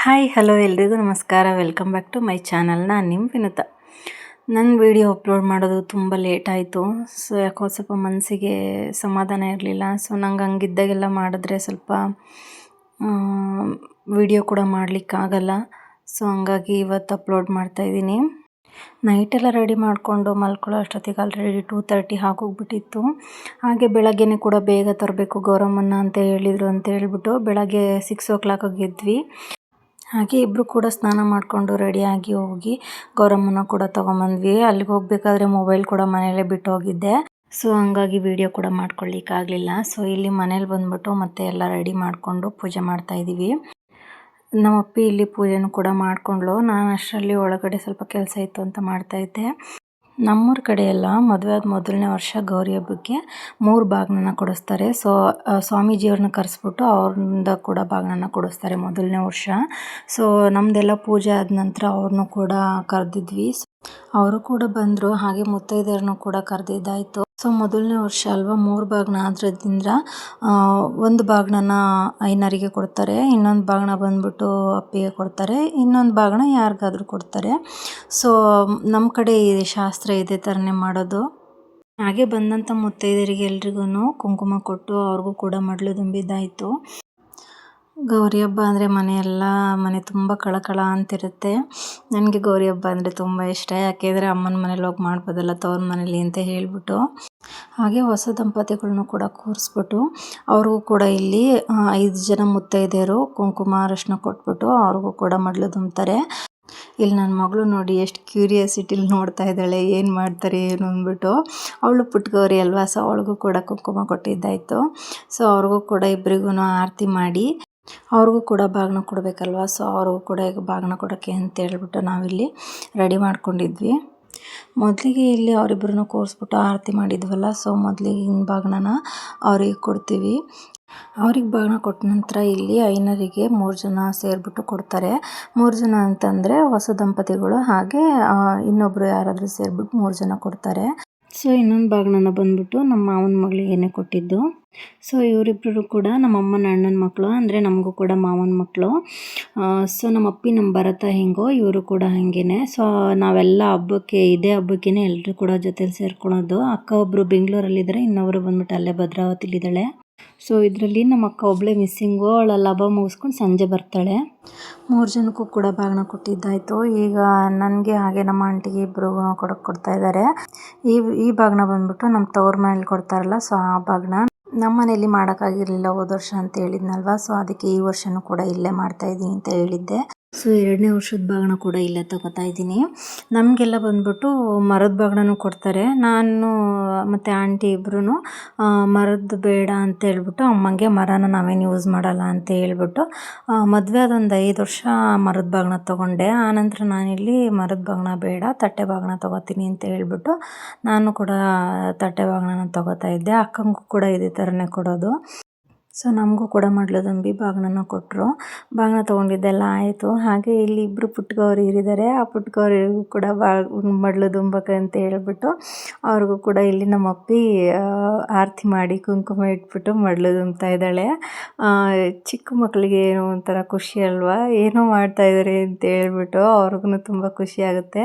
Hi, hello ಎಲ್ರಿಗೂ ನಮಸ್ಕಾರ. Welcome back to my channel. ನಾನು ನಿಮ್ಮ ವಿನುತ. ನನ್ನ ವಿಡಿಯೋ ಅಪ್ಲೋಡ್ ಮಾಡೋದು ತುಂಬ ಲೇಟ್ ಆಯಿತು. ಸೊ, ಯಾಕೋ ಸ್ವಲ್ಪ ಮನಸ್ಸಿಗೆ ಸಮಾಧಾನ ಇರಲಿಲ್ಲ. ಸೊ, ನಂಗೆ ಹಂಗಿದ್ದಾಗೆಲ್ಲ ಮಾಡಿದ್ರೆ ಸ್ವಲ್ಪ ವಿಡಿಯೋ ಕೂಡ ಮಾಡಲಿಕ್ಕಾಗಲ್ಲ. ಸೊ, ಹಂಗಾಗಿ ಇವತ್ತು ಅಪ್ಲೋಡ್ ಮಾಡ್ತಾಯಿದ್ದೀನಿ ನೈಟೆಲ್ಲ ರೆಡಿ ಮಾಡಿಕೊಂಡು ಮಲ್ಕೊಳ್ಳೋ ಅಷ್ಟೊತ್ತಿಗೆ ಆಲ್ರೆಡಿ ಟೂ ತರ್ಟಿ ಆಗೋಗ್ಬಿಟ್ಟಿತ್ತು ಹಾಗೆ ಬೆಳಗ್ಗೆನೇ ಕೂಡ ಬೇಗ ತರಬೇಕು ಗೌರಮ್ಮನ ಅಂತ ಹೇಳಿದರು ಅಂತ ಹೇಳ್ಬಿಟ್ಟು ಬೆಳಗ್ಗೆ ಸಿಕ್ಸ್ ಓ ಕ್ಲಾಕಿಗೆ ಎದ್ವಿ. ಹಾಗೆ ಇಬ್ಬರು ಕೂಡ ಸ್ನಾನ ಮಾಡಿಕೊಂಡು ರೆಡಿಯಾಗಿ ಹೋಗಿ ಗೌರಮ್ಮನ ಕೂಡ ತಗೊಂಬಂದ್ವಿ. ಅಲ್ಲಿಗೆ ಹೋಗ್ಬೇಕಾದ್ರೆ ಮೊಬೈಲ್ ಕೂಡ ಮನೇಲೆ ಬಿಟ್ಟು ಹೋಗಿದ್ದೆ. ಸೊ ಹಂಗಾಗಿ ವಿಡಿಯೋ ಕೂಡ ಮಾಡ್ಕೊಳ್ಳಿಕ್ಕಾಗಲಿಲ್ಲ ಸೊ ಇಲ್ಲಿ ಮನೇಲಿ ಬಂದ್ಬಿಟ್ಟು ಮತ್ತೆ ಎಲ್ಲ ರೆಡಿ ಮಾಡಿಕೊಂಡು ಪೂಜೆ ಮಾಡ್ತಾಯಿದ್ದೀವಿ ನಮ್ಮ ಅಪ್ಪಿ ಇಲ್ಲಿ ಪೂಜೆನೂ ಕೂಡ ಮಾಡಿಕೊಂಡ್ಳು. ನಾನು ಅಷ್ಟರಲ್ಲಿ ಒಳಗಡೆ ಸ್ವಲ್ಪ ಕೆಲಸ ಇತ್ತು ಅಂತ ಮಾಡ್ತಾಯಿದ್ದೆ ನಮ್ಮೂರ ಕಡೆ ಎಲ್ಲ ಮದುವೆ ಆದ ಮೊದಲನೇ ವರ್ಷ ಗೌರಿ ಹಬ್ಬಕ್ಕೆ ಮೂರು ಬಾಗಿನನ್ನ ಕೊಡಿಸ್ತಾರೆ. ಸೊ ಸ್ವಾಮೀಜಿಯವ್ರನ್ನ ಕರೆಸ್ಬಿಟ್ಟು ಅವ್ರಿಂದ ಕೂಡ ಬಾಗಿನನ್ನ ಕೊಡಿಸ್ತಾರೆ ಮೊದಲನೇ ವರ್ಷ. ಸೊ ನಮ್ಮದೆಲ್ಲ ಪೂಜೆ ಆದ ನಂತರ ಅವ್ರನ್ನೂ ಕೂಡ ಕರೆದಿದ್ವಿ. ಅವರು ಕೂಡ ಬಂದರು, ಹಾಗೆ ಮುತ್ತೈದೆಯರನ್ನು ಕೂಡ ಕರೆದಿದ್ದಾಯಿತು. ಸೊ, ಮೊದಲನೇ ವರ್ಷ ಅಲ್ವಾ, ಮೂರು ಭಾಗನ ಆದ್ರಿಂದ ಒಂದು ಭಾಗನ ಐನರಿಗೆ ಕೊಡ್ತಾರೆ, ಇನ್ನೊಂದು ಭಾಗನ ಬಂದ್ಬಿಟ್ಟು ಅಪ್ಪಿಗೆ ಕೊಡ್ತಾರೆ, ಇನ್ನೊಂದು ಭಾಗನ ಯಾರಿಗಾದ್ರೂ ಕೊಡ್ತಾರೆ. ಸೊ ನಮ್ಮ ಕಡೆ ಈ ಶಾಸ್ತ್ರ ಇದೇ ಥರನೇ ಮಾಡೋದು. ಹಾಗೆ ಬಂದಂಥ ಮುತ್ತೈದೆಯರಿಗೆ ಎಲ್ರಿಗೂ ಕುಂಕುಮ ಕೊಟ್ಟು ಅವ್ರಿಗೂ ಕೂಡ ಮಡಲು ತುಂಬಿದ್ದಾಯಿತು. ಗೌರಿ ಹಬ್ಬ ಅಂದರೆ ಮನೆಯೆಲ್ಲ ಮನೆ ತುಂಬ ಕಳಕಳ ಅಂತಿರುತ್ತೆ. ನನಗೆ ಗೌರಿ ಹಬ್ಬ ಅಂದರೆ ತುಂಬ ಇಷ್ಟ. ಯಾಕೆಂದರೆ ಅಮ್ಮನ ಮನೇಲಿ ಹೋಗಿ ಮಾಡ್ಬೋದಲ್ಲ, ತವ್ರ ಮನೇಲಿ ಅಂತ ಹೇಳಿಬಿಟ್ಟು. ಹಾಗೆ ಹೊಸ ದಂಪತಿಗಳನ್ನೂ ಕೂಡ ಕೂರಿಸ್ಬಿಟ್ಟು, ಅವ್ರಿಗೂ ಕೂಡ ಇಲ್ಲಿ ಐದು ಜನ ಮುತ್ತೈದೆಯರು, ಕುಂಕುಮ, ಅರಶಿನ ಕೊಟ್ಬಿಟ್ಟು ಅವ್ರಿಗೂ ಕೂಡ ಮಡ್ಲು ತುಂಬ್ತಾರೆ ಇಲ್ಲಿ ನನ್ನ ಮಗಳು ನೋಡಿ ಎಷ್ಟು ಕ್ಯೂರಿಯಾಸಿಟಿಲಿ ನೋಡ್ತಾ ಇದ್ದಾಳೆ, ಏನು ಮಾಡ್ತಾರೆ, ಏನು ಅಂದ್ಬಿಟ್ಟು. ಅವಳು ಪುಟ್ಗೌರಿ ಅಲ್ವಾ ಸೊ ಅವಳಿಗೂ ಕೂಡ ಕುಂಕುಮ ಕೊಟ್ಟಿದ್ದಾಯಿತು. ಸೊ ಅವ್ರಿಗೂ ಕೂಡ ಇಬ್ಬರಿಗೂ ಆರತಿ ಮಾಡಿ ಅವ್ರಿಗೂ ಕೂಡ ಬಾಗಿನ ಕೊಡಬೇಕಲ್ವ? ಸೊ ಅವ್ರಿಗೂ ಕೂಡ ಈಗ ಬಾಗಿನ ಕೊಡೋಕ್ಕೆ ಅಂತ ಹೇಳ್ಬಿಟ್ಟು ನಾವಿಲ್ಲಿ ರೆಡಿ ಮಾಡ್ಕೊಂಡಿದ್ವಿ. ಮೊದಲಿಗೆ ಇಲ್ಲಿ ಅವರಿಬ್ಬರನ್ನು ಕೂರಿಸ್ಬಿಟ್ಟು ಆರತಿ ಮಾಡಿದ್ವಲ್ಲ ಸೊ ಮೊದಲಿಗೆ ಹಿಂಗೆ ಬಾಗಿನ ಅವ್ರಿಗೆ ಕೊಡ್ತೀವಿ. ಅವ್ರಿಗೆ ಬಾಗಿನ ಕೊಟ್ಟ ನಂತರ ಇಲ್ಲಿ ಐನರಿಗೆ ಮೂರು ಜನ ಸೇರಿಬಿಟ್ಟು ಕೊಡ್ತಾರೆ. ಮೂರು ಜನ ಅಂತಂದರೆ ಹೊಸ ದಂಪತಿಗಳು ಹಾಗೆ ಇನ್ನೊಬ್ಬರು ಯಾರಾದರೂ ಸೇರಿಬಿಟ್ಟು ಮೂರು ಜನ ಕೊಡ್ತಾರೆ. ಸೊ ಇನ್ನೊಂದು ಬಾಗಿಣನ ಬಂದ್ಬಿಟ್ಟು ನಮ್ಮ ಮಾವನ ಮಗಳಿಗೇನೆ ಕೊಟ್ಟಿದ್ದು. ಸೊ ಇವರಿಬ್ಬರು ಕೂಡ ನಮ್ಮ ಅಮ್ಮನ ಅಣ್ಣನ ಮಕ್ಕಳು ಅಂದರೆ ನಮಗೂ ಕೂಡ ಮಾವನ ಮಕ್ಕಳು ಸೊ ನಮ್ಮ ಅಪ್ಪಿ ನಮ್ಮ ಭರತ ಹೆಂಗೋ, ಇವರು ಕೂಡ ಹಾಗೇನೆ. ಸೊ ನಾವೆಲ್ಲ ಹಬ್ಬಕ್ಕೆ, ಇದೇ ಹಬ್ಬಕ್ಕೇ ಎಲ್ಲರೂ ಕೂಡ ಜೊತೆಲಿ ಸೇರ್ಕೊಳೋದು. ಅಕ್ಕ ಒಬ್ಬರು ಬೆಂಗಳೂರಲ್ಲಿದ್ದಾರೆ ಇನ್ನೊಬ್ಬರು ಬಂದ್ಬಿಟ್ಟು ಅಲ್ಲೇ ಭದ್ರಾವತಿಲಿದ್ದಾಳೆ. ಸೊ ಇದರಲ್ಲಿ ನಮ್ಮ ಅಕ್ಕ ಒಬ್ಬಳೆ ಮಿಸ್ಸಿಂಗು ಅವಳ ಲಭ ಮುಗಿಸ್ಕೊಂಡು ಸಂಜೆ ಬರ್ತಾಳೆ. ಮೂರು ಜನಕ್ಕೂ ಕೂಡ ಬಾಗಿನ ಕೊಟ್ಟಿದ್ದಾಯಿತು. ಈಗ ನನಗೆ ಹಾಗೆ ನಮ್ಮ ಆಂಟಿಗೆ ಇಬ್ಬರು ಕೊಡೋಕೆ ಕೊಡ್ತಾ ಇದ್ದಾರೆ ಈ ಈ ಬಾಗಿನ ಬಂದ್ಬಿಟ್ಟು ನಮ್ಮ ತವ್ರ ಮನೇಲಿ ಕೊಡ್ತಾರಲ್ಲ ಸೊ ಆ ಬಾಗಿನ ನಮ್ಮ ಮನೇಲಿ ಮಾಡೋಕ್ಕಾಗಿರಲಿಲ್ಲ ಹೋದ ವರ್ಷ ಅಂತ ಹೇಳಿದ್ನಲ್ವ ಸೊ ಅದಕ್ಕೆ ಈ ವರ್ಷನೂ ಕೂಡ ಇಲ್ಲೇ ಮಾಡ್ತಾಯಿದ್ದೀನಿ ಅಂತ ಹೇಳಿದ್ದೆ. ಸೊ ಎರಡನೇ ವರ್ಷದ ಬಾಗಣ ಕೂಡ ಇಲ್ಲೇ ತಗೋತಾ ಇದ್ದೀನಿ. ನಮಗೆಲ್ಲ ಬಂದ್ಬಿಟ್ಟು ಮರದ ಬಾಗಣನೂ ಕೊಡ್ತಾರೆ. ನಾನು, ಮತ್ತು ಆಂಟಿ ಇಬ್ಬರೂ ಮರದ್ದು ಬೇಡ ಅಂತ ಹೇಳ್ಬಿಟ್ಟು ಅಮ್ಮಂಗೆ ಮರನ ನಾವೇನು ಯೂಸ್ ಮಾಡಲ್ಲ ಅಂತ ಹೇಳ್ಬಿಟ್ಟು ಮದುವೆ ಅದೊಂದು ಐದು ವರ್ಷ ಮರದ ಬಾಗಣ ತೊಗೊಂಡೆ. ಆನಂತರ ನಾನಿಲ್ಲಿ ಮರದ ಬಾಗಣ ಬೇಡ, ತಟ್ಟೆ ಬಾಗಣ ತೊಗೋತೀನಿ ಅಂತ ಹೇಳ್ಬಿಟ್ಟು ನಾನು ಕೂಡ ತಟ್ಟೆ ಬಾಗಣನ ತೊಗೋತಾ ಇದ್ದೆ. ಅಕ್ಕಂಗೂ ಕೂಡ ಇದೇ ಥರನೇ ಕೊಡೋದು. ಸೊ ನಮಗೂ ಕೂಡ ಮಡ್ಲದಂಬಿ ಬಾಗಿಣನ ಕೊಟ್ಟರು ಬಾಗ್ನ ತೊಗೊಂಡಿದ್ದೆಲ್ಲ ಆಯಿತು. ಹಾಗೆ ಇಲ್ಲಿ ಇಬ್ಬರು ಪುಟ್ಟಗೌರಿ ಇರಿದ್ದಾರೆ. ಆ ಪುಟ್ಟಗೌರಿಗೂ ಕೂಡ ಬಾ ಮಡ್ಲು ತುಂಬಕ್ಕೆ ಅಂತ ಹೇಳ್ಬಿಟ್ಟು ಅವ್ರಿಗೂ ಕೂಡ ಇಲ್ಲಿ ನಮ್ಮ ಅಪ್ಪಿ ಆರತಿ ಮಾಡಿ ಕುಂಕುಮ ಇಟ್ಬಿಟ್ಟು ಮಡ್ಲು ತುಂಬ್ತಾ ಇದ್ದಾಳೆ. ಚಿಕ್ಕ ಮಕ್ಕಳಿಗೆ ಏನೋ ಒಂಥರ ಖುಷಿ ಅಲ್ವಾ? ಏನೋ ಮಾಡ್ತಾಯಿದ್ದಾರೆ ಅಂತ ಹೇಳ್ಬಿಟ್ಟು ಅವ್ರಿಗೂ ತುಂಬ ಖುಷಿ ಆಗುತ್ತೆ.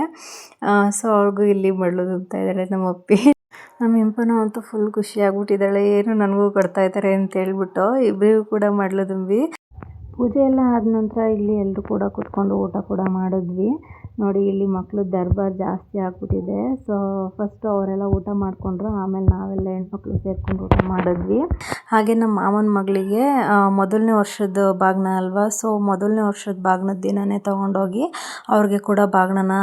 ಸೊ ಅವ್ರಿಗೂ ಇಲ್ಲಿ ಮಡ್ಲು ತುಂಬ್ತಾ ಇದ್ದಾಳೆ ನಮ್ಮ ಅಪ್ಪಿ ನಮ್ಮ ಇಂಪನ ಅಂತೂ ಫುಲ್ ಖುಷಿಯಾಗ್ಬಿಟ್ಟಿದ್ದಾಳೆ ಏನು ನನಗೂ ಕೊಡ್ತಾ ಇದ್ದಾರೆ ಅಂತ ಹೇಳ್ಬಿಟ್ಟು ಇಬ್ಬರಿಗೂ ಕೂಡ ಮಡ್ಲು ತುಂಬಿ ಪೂಜೆ ಎಲ್ಲ ಆದ ನಂತರ ಇಲ್ಲಿ ಎಲ್ಲರೂ ಕೂಡ ಕೂತ್ಕೊಂಡು ಊಟ ಕೂಡ ಮಾಡಿದ್ವಿ. ನೋಡಿ, ಇಲ್ಲಿ ಮಕ್ಕಳು ದರ್ಬಾರ್ ಜಾಸ್ತಿ ಆಗ್ಬಿಟ್ಟಿದೆ. ಸೊ ಫಸ್ಟು ಅವರೆಲ್ಲ ಊಟ ಮಾಡಿಕೊಂಡ್ರು, ಆಮೇಲೆ ನಾವೆಲ್ಲ ಹೆಣ್ಮಕ್ಳು ಸೇರ್ಕೊಂಡು ಊಟ ಮಾಡಿದ್ವಿ. ಹಾಗೆ ನಮ್ಮ ಮಾವನ ಮಗಳಿಗೆ ಮೊದಲನೇ ವರ್ಷದ ಬಾಗಿನ ಅಲ್ವಾ? ಸೊ ಮೊದಲನೇ ವರ್ಷದ ಬಾಗಿನದ ದಿನವೇ ತೊಗೊಂಡೋಗಿ ಅವ್ರಿಗೆ ಕೂಡ ಬಾಗ್ನನ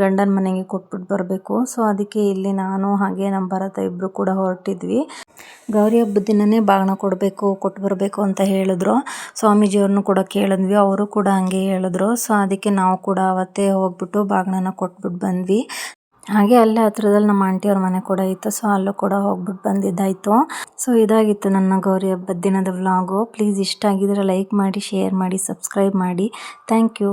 ಗಂಡನ ಮನೆಗೆ ಕೊಟ್ಬಿಟ್ಟು ಬರಬೇಕು. ಸೊ ಅದಕ್ಕೆ ಇಲ್ಲಿ ನಾನು ಹಾಗೆ ನಮ್ಮ ಭರತ ಇಬ್ಬರು ಕೂಡ ಹೊರಟಿದ್ವಿ. ಗೌರಿ ಹಬ್ಬದ ದಿನವೇ ಬಾಗಿನ ಕೊಡಬೇಕು, ಕೊಟ್ಟು ಬರಬೇಕು ಅಂತ ಹೇಳಿದ್ರು. ಸ್ವಾಮೀಜಿಯವ್ರನ್ನೂ ಕೂಡ ಕೇಳಿದ್ವಿ, ಅವರು ಕೂಡ ಹಂಗೆ ಹೇಳಿದ್ರು. ಸೊ ಅದಕ್ಕೆ ನಾವು ಕೂಡ ಅವತ್ತೇ ಹೋಗ್ಬಿಟ್ಟು ಬಾಗಿಣನ ಕೊಟ್ಬಿಟ್ಟು ಬಂದ್ವಿ. ಹಾಗೆ ಅಲ್ಲೇ ಹತ್ರದಲ್ಲಿ ನಮ್ಮ ಆಂಟಿಯವ್ರ ಮನೆ ಕೂಡ ಇತ್ತು. ಸೊ ಅಲ್ಲೂ ಕೂಡ ಹೋಗ್ಬಿಟ್ಟು ಬಂದಿದ್ದಾಯಿತು. ಸೊ ಇದಾಗಿತ್ತು ನನ್ನ ಗೌರಿ ಹಬ್ಬದ ದಿನದ ವ್ಲಾಗು ಪ್ಲೀಸ್ ಇಷ್ಟ ಆಗಿದ್ರೆ ಲೈಕ್ ಮಾಡಿ ಶೇರ್ ಮಾಡಿ ಸಬ್ಸ್ಕ್ರೈಬ್ ಮಾಡಿ. Thank you